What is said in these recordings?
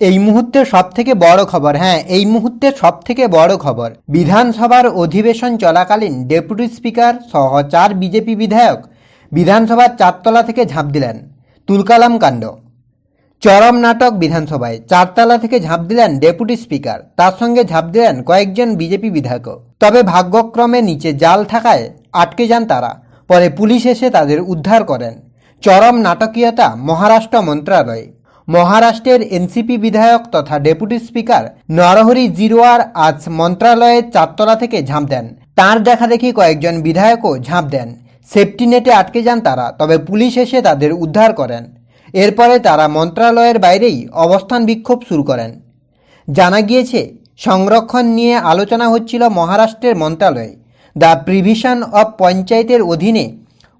এই মুহূর্তের সব থেকে বড় খবর হ্যাঁ এই মুহূর্তে সব থেকে বড় খবর। বিধানসভার অধিবেশন চলাকালীন ডেপুটি স্পিকার সহ চার বিজেপি বিধায়ক বিধানসভার চারতলা থেকে ঝাঁপ দিলেন, তুলকালাম কাণ্ড। চরম নাটক বিধানসভায়, চারতলা থেকে ঝাঁপ দিলেন ডেপুটি স্পিকার, তার সঙ্গে ঝাঁপ দিলেন কয়েকজন বিজেপি বিধায়কও। তবে ভাগ্যক্রমে নিচে জাল থাকায় আটকে যান তারা, পরে পুলিশ এসে তাদের উদ্ধার করেন। চরম নাটকীয়তা মহারাষ্ট্র মন্ত্রণালয়ে মহারাষ্ট্রের এনসিপি বিধায়ক তথা ডেপুটি স্পিকার নরহরি জিরোয়ার আজ মন্ত্রণালয়ের চারতলা থেকে ঝাঁপ দেন। তাঁর দেখা দেখি কয়েকজন বিধায়কও ঝাঁপ দেন। সেফটি নেটে আটকে যান তারা, তবে পুলিশ এসে তাদের উদ্ধার করেন। এরপরে তারা মন্ত্রণালয়ের বাইরেই অবস্থান বিক্ষোভ শুরু করেন। জানা গিয়েছে, সংরক্ষণ নিয়ে আলোচনা হচ্ছিল মহারাষ্ট্রের মন্ত্রণালয়ে দ্য প্রিভিশন অব পঞ্চায়েতের অধীনে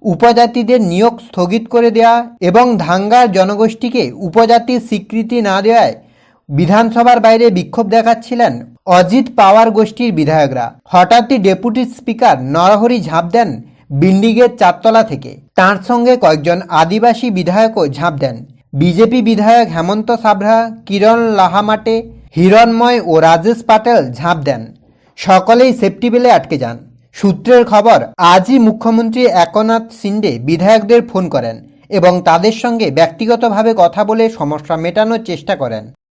উপজাতিদের নিয়োগ স্থগিত করে দেওয়া এবং ধাঙ্গার জনগোষ্ঠীকে উপজাতির স্বীকৃতি না দেওয়ায় বিধানসভার বাইরে বিক্ষোভ দেখাচ্ছিলেন অজিত পাওয়ার গোষ্ঠীর বিধায়করা। হঠাৎই ডেপুটি স্পিকার নরহরি ঝাঁপ দেন বিন্ডিগের চারতলা থেকে। তার সঙ্গে কয়েকজন আদিবাসী বিধায়কও ঝাঁপ দেন। বিজেপি বিধায়ক হেমন্ত সাবরা, কিরণ লাহামাটে, হিরণময় ও রাজেশ পাটেল ঝাঁপ দেন। সকলেই সেফটি বেলে আটকে যান। সূত্রের খবর, আজই মুখ্যমন্ত্রী একনাথ সিন্ডে বিধায়কদের ফোন করেন এবং তাদের সঙ্গে ব্যক্তিগতভাবে কথা বলে সমস্যা মেটানোর চেষ্টা করেন।